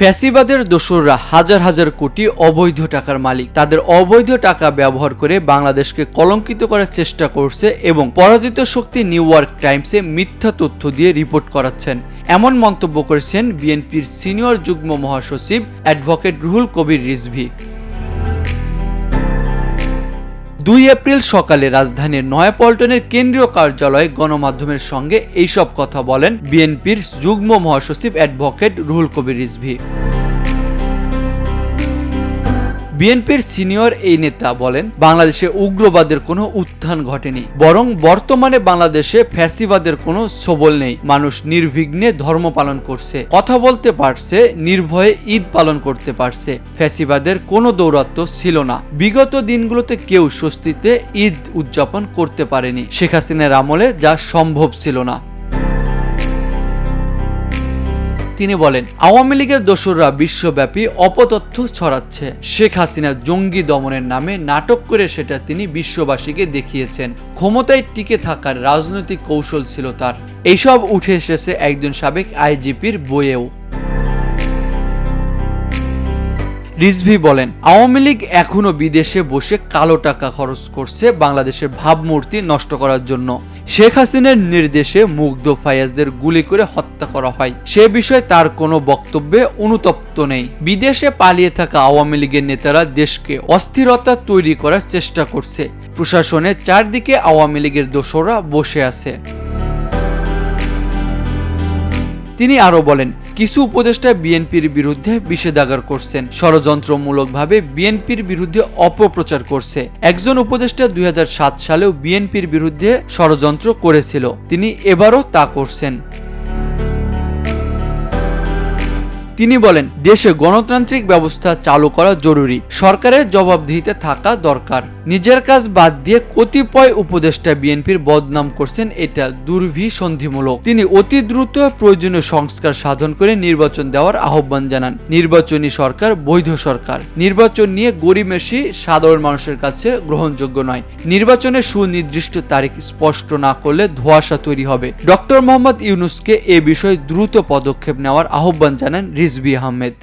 ফ্যাসিবাদের দোসররা হাজার হাজার কোটি অবৈধ টাকার মালিক। তাদের অবৈধ টাকা ব্যবহার করে বাংলাদেশকে কলঙ্কিত করার চেষ্টা করছে এবং পরাজিত শক্তি নিউ ইয়র্ক টাইমসে মিথ্যা তথ্য দিয়ে রিপোর্ট করাচ্ছেন। এমন মন্তব্য করেছেন বিএনপির সিনিয়র যুগ্ম মহাসচিব অ্যাডভোকেট রুহুল কবির রিজভি। দুই এপ্রিল সকালে রাজধানীর নয়াপল্টনের কেন্দ্রীয় কার্যালয়ে গণমাধ্যমের সঙ্গে এইসব কথা বলেন বিএনপির যুগ্ম মহাসচিব অ্যাডভোকেট রুহুল কবির রিজভি। বিএনপির সিনিয়র এই নেতা বলেন, বাংলাদেশে উগ্রবাদের কোনো উত্থান ঘটেনি, বরং বর্তমানে বাংলাদেশে ফ্যাসিবাদের কোনো সবল নেই। মানুষ নির্বিঘ্নে ধর্ম পালন করছে, কথা বলতে পারছে, নির্ভয়ে ঈদ পালন করতে পারছে। ফ্যাসিবাদের কোনো দৌরাত্ম ছিল না। বিগত দিনগুলোতে কেউ স্বস্তিতে ঈদ উদযাপন করতে পারেনি। শেখ হাসিনার আমলে যা সম্ভব ছিল না। তিনি বলেন, আওয়ামী লীগের দোসররা বিশ্বব্যাপী অপতথ্য ছড়াচ্ছে। শেখ হাসিনা জঙ্গি দমনের নামে নাটক করে সেটা তিনি বিশ্ববাসীকে দেখিয়েছেন। ক্ষমতায় টিকে থাকার রাজনৈতিক কৌশল ছিল তার। এইসব উঠে এসেছে একজন সাবেক আইজিপির বইয়েও। রিজভি বলেন, আওয়ামী লীগ এখনও বিদেশে বসে কালো টাকা খরচ করছে বাংলাদেশের ভাবমূর্তি নষ্ট করার জন্য। শেখ হাসিনার নির্দেশে মুগ্ধ ফায়াজদের গুলি করে হত্যা করা হয়। সে বিষয়ে তার কোনো বক্তব্যে অনুতপ্ত নেই। বিদেশে পালিয়ে থাকা আওয়ামী লীগের নেতারা দেশকে অস্থিরতা তৈরি করার চেষ্টা করছে। প্রশাসনের চারদিকে আওয়ামী লীগের দোসররা বসে আছে। তিনি আরও বলেন কিছু উপদেষ্টা বিএনপির বিরুদ্ধে বিষেধাগার করছেন। ষড়যন্ত্রমূলকভাবে বিএনপির বিরুদ্ধে অপপ্রচার করছে। একজন উপদেষ্টা দুই হাজার সাত সালেও বিএনপির বিরুদ্ধে ষড়যন্ত্র করেছিল। তিনি এবারও তা করছেন। তিনি বলেন, দেশে গণতান্ত্রিক ব্যবস্থা চালু করা জরুরি। সরকারের জবাবদিহিতে থাকা দরকার। নিজের কাজ বাদ দিয়ে কতিপয় উপদেষ্টা বিএনপির বদনাম করছেন এটা দুর্ভিসন্ধিমূলক। তিনি অতি দ্রুত প্রয়োজনীয় সংস্কার সাধন করে নির্বাচন দেওয়ার আহ্বান জানান। নির্বাচনী সরকার বৈধ সরকার। নির্বাচন নিয়ে গরিমেশি সাধারণ মানুষের কাছে গ্রহণযোগ্য নয়। নির্বাচনের সুনির্দিষ্ট তারিখ স্পষ্ট না করলে ধোঁয়াশা তৈরি হবে। ডক্টর মোহাম্মদ ইউনুসকে এ বিষয়ে দ্রুত পদক্ষেপ নেওয়ার আহ্বান জানান রিজভি আহমেদ।